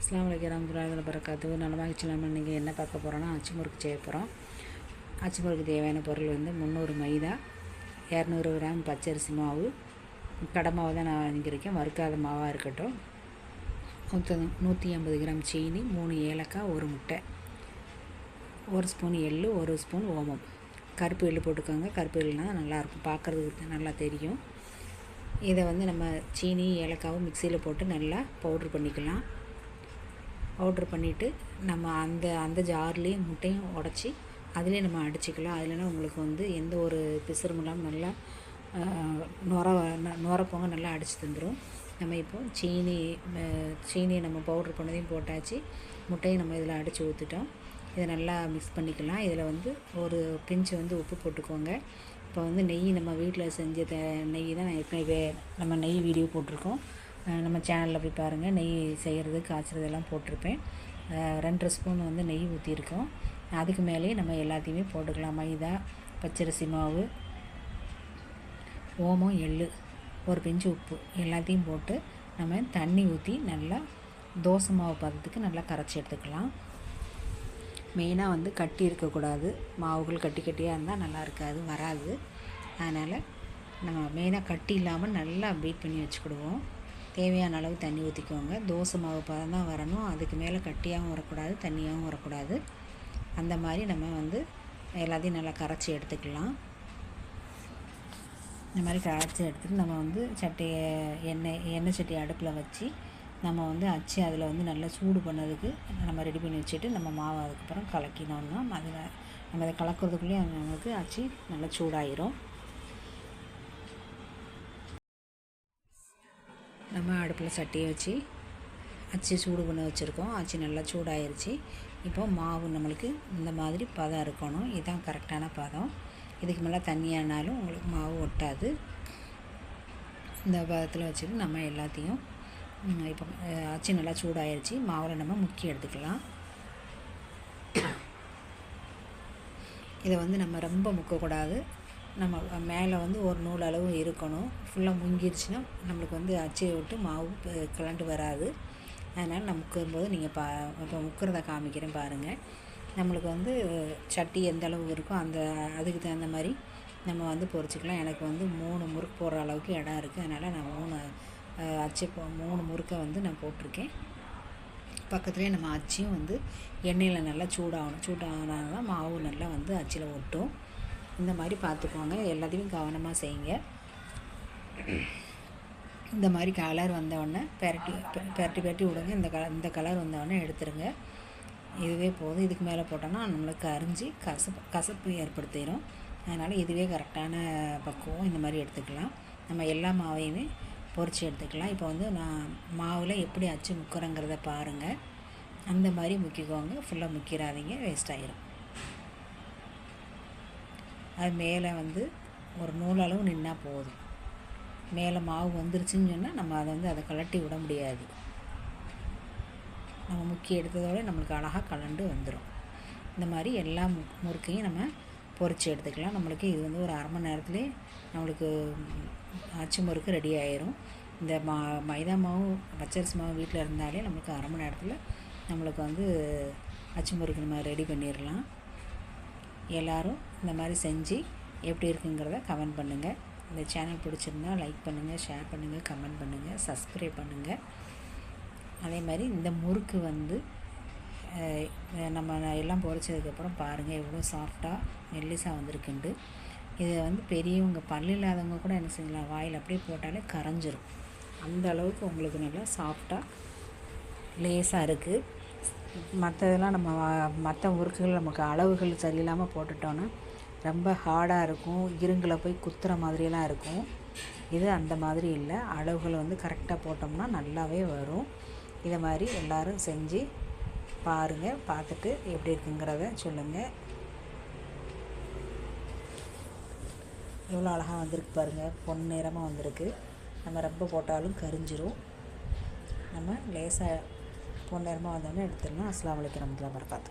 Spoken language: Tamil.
அஸ்லாம் வலைக்கம் ரஹமத்துல்லாஹி பரக்காத்து நலமாக இஸ்லாம் இன்றைக்கி என்ன பார்க்க போகிறோன்னா அச்சு முறுக்கு செய்ய போகிறோம் அச்சு முறுக்கு தேவையான பொருள் வந்து முந்நூறு மைதா இரநூறு கிராம் பச்சரிசி மாவு கடை மாவு தான் நான் வாங்கியிருக்கேன். வறுக்காத மாவாக இருக்கட்டும். நூற்று நூற்றி ஐம்பது கிராம் சீனி மூணு ஏலக்காய் ஒரு முட்டை ஒரு ஸ்பூன் எள் ஒரு ஸ்பூன் ஓமம். கருப்பு எள் போட்டுக்கோங்க. கருப்பு எள்னால் நல்லாயிருக்கும் பார்க்குறதுக்கு நல்லா தெரியும். இதை வந்து நம்ம சீனி ஏலக்காவும் மிக்சியில் போட்டு நல்லா பவுட்ரு பண்ணிக்கலாம். பவுட்ரு பண்ணிவிட்டு நம்ம அந்த அந்த ஜார்லேயே முட்டையும் உடச்சி அதிலே நம்ம அடிச்சிக்கலாம். அதுலனா உங்களுக்கு வந்து எந்த ஒரு பிசுறும் இல்லாமல் நல்லா நுர நுரப்போங்க நல்லா அடித்து தந்துடும் நம்ம இப்போ சீனி சீனியை நம்ம பவுட்ரு பண்ணதையும் போட்டாச்சு. முட்டையை நம்ம இதில் அடித்து ஊற்றிட்டோம் இதை நல்லா மிக்ஸ் பண்ணிக்கலாம். இதில் வந்து ஒரு பிஞ்சு வந்து உப்பு போட்டுக்கோங்க. இப்போ வந்து நெய் நம்ம வீட்டில் செஞ்ச நெய் தான் நான் ஏற்கனவே நம்ம நெய் வீடியோ போட்டிருக்கோம். நம்ம சேனலில் போய் பாருங்கள் நெய் செய்கிறது காய்ச்சறது எல்லாம் போட்டிருப்பேன். ரெண்டரை ஸ்பூன் வந்து நெய் ஊற்றிருக்கோம் அதுக்கு மேலேயே நம்ம எல்லாத்தையுமே போட்டுக்கலாம். மைதா பச்சரிசி மாவு ஓமம் எள் ஒரு பிஞ்சு உப்பு எல்லாத்தையும் போட்டு நம்ம தண்ணி ஊற்றி நல்லா தோசை மாவு பதத்துக்கு நல்லா கரைச்சி எடுத்துக்கலாம். மெயினாக வந்து கட்டி இருக்கக்கூடாது. மாவுகள் கட்டி கட்டியாக இருந்தால் நல்லா இருக்காது வராது. அதனால் நம்ம மெயினாக கட்டி இல்லாமல் நல்லா பீட் பண்ணி வச்சுக்கிடுவோம். தேவையான அளவு தண்ணி ஊற்றிக்கோங்க தோசை மாவு பதம் தான் வரணும். அதுக்கு மேலே கட்டியாகவும் வரக்கூடாது தண்ணியாகவும் வரக்கூடாது. அந்த மாதிரி நம்ம வந்து எல்லாத்தையும் நல்லா கரைச்சி எடுத்துக்கலாம். இந்த மாதிரி கரைச்சி எடுத்துகிட்டு நம்ம வந்து சட்டியை எண்ணெய் எண்ணெய் சட்டி அடுப்பில் வச்சு நம்ம வந்து அச்சு அதில் வந்து நல்லா சூடு பண்ணதுக்கு நம்ம ரெடி பண்ணி வச்சுட்டு நம்ம மாவு அதுக்கப்புறம் கலக்கினோம்னா அதில் நம்ம அதை கலக்கிறதுக்குள்ளேயே நம்மளுக்கு அச்சு நல்லா சூடாயிரும். நம்ம அடுப்பில் சட்டியை வச்சு அச்சு சூடு பண்ண வச்சுருக்கோம். அச்சு நல்லா சூடாயிருச்சு. இப்போ மாவு நம்மளுக்கு இந்த மாதிரி பதம் இருக்கணும். இதுதான் கரெக்டான பதம். இதுக்கு மேலே தண்ணியானாலும் உங்களுக்கு மாவு ஒட்டாது. இந்த பதத்தில் வச்சுட்டு நம்ம எல்லாத்தையும் இப்போ அச்சு நல்லா சூடாயிருச்சு. மாவில் நம்ம முக்கி எடுத்துக்கலாம். இதை வந்து நம்ம ரொம்ப முக்கக்கூடாது. நம்ம மேலே வந்து ஒரு நூல் அளவு இருக்கணும். ஃபுல்லாக முங்கிருச்சுன்னா நம்மளுக்கு வந்து அச்சையை விட்டு மாவு கிளண்டு வராது. அதனால் நான் முக்கும்போது நீங்கள் பா இப்போ முக்கிறத காமிக்கிறேன் பாருங்கள் நம்மளுக்கு வந்து சட்டி எந்த அளவு இருக்கோ அந்த அதுக்கு தகுந்த மாதிரி நம்ம வந்து பொறிச்சிக்கலாம். எனக்கு வந்து மூணு முறுக்கு போடுற அளவுக்கு இடம் இருக்குது அதனால் நான் மூணு அச்சு போ மூணு முறுக்கை வந்து நான் போட்டிருக்கேன். பக்கத்துலேயே நம்ம அச்சியும் வந்து எண்ணெயில் நல்லா சூடாகணும். சூடானால் மாவு நல்லா வந்து அச்சில் ஒட்டும். இந்த மாதிரி பார்த்துக்கோங்க. எல்லாத்தையும் கவனமாக செய்யுங்க. இந்த மாதிரி கலர் வந்தவுடனே பெரட்டி பெரட்டி பெரட்டி விடுங்க. இந்த கலர் இந்த கலர் வந்தவுடனே எடுத்துருங்க. இதுவே போதும். இதுக்கு மேலே போட்டோன்னா நம்மளுக்கு அரிஞ்சு கசப்பு கசப்பு ஏற்படுத்திடும் அதனால் இதுவே கரெக்டான பக்குவம். இந்த மாதிரி எடுத்துக்கலாம். நம்ம எல்லா மாவையுமே பொறிச்சு எடுத்துக்கலாம். இப்போ வந்து நான் மாவில் எப்படி அச்சு முக்கிறோங்கிறத பாருங்கள் அந்த மாதிரி முக்கிக்கோங்க. ஃபுல்லாக முக்கிறாதீங்க வேஸ்ட் ஆகிரும் அது மேலே வந்து ஒரு நூலளவு நின்னால் போதும். மேலே மாவு வந்துருச்சுன்னு சொன்னால் நம்ம அதை வந்து அதை கலட்டி விட முடியாது. நம்ம முக்கி எடுத்ததோடு நம்மளுக்கு அழகாக கலண்டு வந்துடும் இந்த மாதிரி எல்லா மு முறுக்கையும் நம்ம பொறிச்சு எடுத்துக்கலாம். நம்மளுக்கு இது வந்து ஒரு அரை மணி நேரத்துலேயே நம்மளுக்கு அச்சு முறுக்கு ரெடி ஆயிரும். இந்த மா மைதா மாவு பச்சரிசி மாவு வீட்டில் இருந்தாலே நம்மளுக்கு அரை மணி நேரத்தில் நம்மளுக்கு வந்து அச்சு முறுக்கு நம்ம ரெடி பண்ணிடலாம் எல்லோரும் இந்த மாதிரி செஞ்சு எப்படி இருக்குங்கிறத கமெண்ட் பண்ணுங்கள் இந்த சேனல் பிடிச்சிருந்தா லைக் பண்ணுங்கள் ஷேர் பண்ணுங்கள் கமெண்ட் பண்ணுங்கள் சப்ஸ்கிரைப் பண்ணுங்கள் அதே மாதிரி இந்த முறுக்கு வந்து நம்ம எல்லாம் பொறிச்சதுக்கப்புறம் பாருங்கள் எவ்வளோ சாஃப்டாக மெல்லிசாக வந்திருக்குண்டு. இதை வந்து பெரியவங்க பல்லு இல்லாதவங்க கூட என்ன செய்யலாம் வாயில் அப்படியே போட்டாலே கரைஞ்சிரும். அந்த அளவுக்கு உங்களுக்கு நல்லா சாஃப்டாக லேஸாக இருக்குது மற்றதெல்லாம் நம்ம மற்ற முறுக்குகள் நமக்கு அளவுகள் சரியில்லாமல் போட்டுட்டோன்னா ரொம்ப ஹார்டாக இருக்கும். இருங்கில் போய் குத்துற மாதிரியெல்லாம் இருக்கும். இது அந்த மாதிரி இல்லை. அளவுகள் வந்து கரெக்டாக போட்டோம்னா நல்லாவே வரும். இதை மாதிரி எல்லோரும் செஞ்சு பாருங்கள் பார்த்துட்டு எப்படி இருக்குங்கிறத சொல்லுங்கள் எவ்வளோ அழகாக வந்திருக்கு பாருங்கள் பொன் நேரமாக வந்திருக்கு. நம்ம ரொம்ப போட்டாலும் கரிஞ்சிரும். நம்ம லேசாக பொன் நேரமாக வந்தோடனே எடுத்துடலாம். அஸ்லாம் வலைக்கு ரமத்துலாம் வரக்காத்து